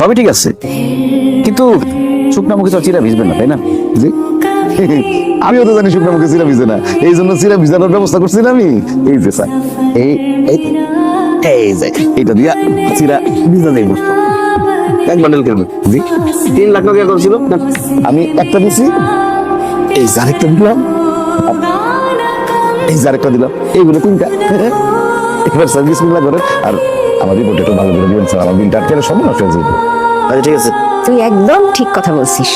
সবই ঠিক আছে। কিন্তু শুকনা মুখে তো চিরা ভিজবে না তাই না? আমিও তো জানি শুকনা মুখে চিরা ভিজে না। এই জন্য চিরা ভিজানোর ব্যবস্থা করছি না আমি। এই যে স্যার এই এই যে এইটা দিয়া চিরা ভিজা দেবো এক বান্ডেল কিনবে জি। তিন লাখ টাকা করছিল আমি একটা দিছি। এই যে আরেকটা দিলাম। এই যে আরেকটা দিলাম। এইগুলো তিনটা। এবার সার্ভিস মিলা করেন। আর আমার রিপোর্ট একটু ভালো করে দিবেন স্যার। আমার বিলটা আটকে সব নষ্ট হয়ে যাবে। আচ্ছা ঠিক আছে। তুই একদম ঠিক কথা বলছিস।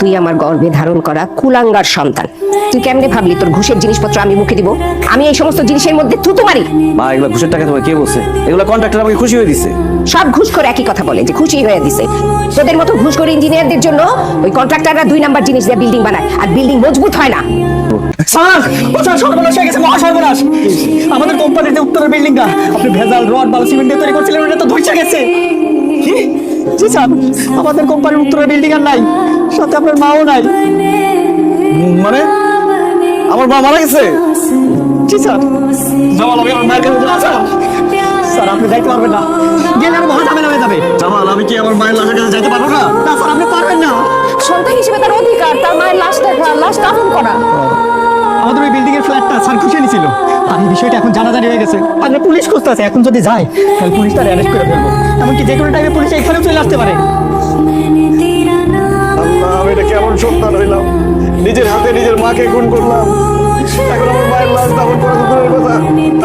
তুই আমার গর্ভে ধারণ করা কুলাঙ্গার সন্তান। তুই কেমনে ভাবলি তোর ঘুষের জিনিসপত্র আমি মুখে দিব? আমি এই সমস্ত জিনিসের মধ্যে থুতু মারি। মা এগুলো ঘুষের টাকা তোমায় কে বলছে? এগুলো কন্ট্রাক্টর আমাকে খুশি হয়ে দিছে। সব ঘুষ করে একই কথা বলে যে খুশি হয়ে দিছে। তোদের মতো ঘুষ করে ইঞ্জিনিয়ারদের জন্য ওই কন্ট্রাক্টররা দুই নাম্বার জিনিস দিয়ে বিল্ডিং বানায় আর বিল্ডিং মজবুত হয় না। স্যার ও স্যার সর্বনাশ হয়ে গেছে মহা সর্বনাশ আমাদের কোম্পানির যে উত্তরের বিল্ডিংটা আপনি ভেজাল রড বালু সিমেন্ট দিয়ে তৈরি করছিলেন ওটা তো ধুইছে গেছে। স্যার আমাদের কোম্পানির উত্তরের বিল্ডিং আর নাই সাথে আপনার মাও নাই। মানে? আমার মা মারা গেছে? জি স্যার। জামাল আমি আমার মায়ের কাছে স্যার আপনি যাইতে পারবেন না। গেলে আরও মহা ঝামেলা হয়ে যাবে। জামাল আমি কি আমার মায়ের লাশের কাছে যাইতে পারব না? না স্যার আপনি পারবেন না। সন্তান হিসেবে তার অধিকার তার মায়ের লাশ দেখা লাশ দাফন করা। আমাদের ওই বিল্ডিং এর ফ্ল্যাটটা স্যার খুশি নিছিল। আর এই বিষয়টা এখন জানাজানি হয়ে গেছে। আপনার পুলিশ খুঁজতে আছে এখন যদি যায় তাহলে পুলিশ তার অ্যারেস্ট করে ফেলব। এমনকি যে কোনো টাইমে পুলিশ এখানেও চলে আসতে পারে। আমি এটা কেমন সন্তান হইলাম। নিজের হাতে নিজের মাকে খুন করলাম। এখন আমার মায়ের লাশ দাবন করা দূরের কথা।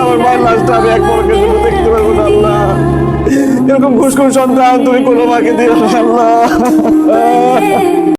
আমার মায়ের লাশটা আমি এক পরকে দেখতে পারব না, আল্লাহ। এরকম ঘুষ সন্তান তুমি কোনো মাকে দিও না, আল্লাহ।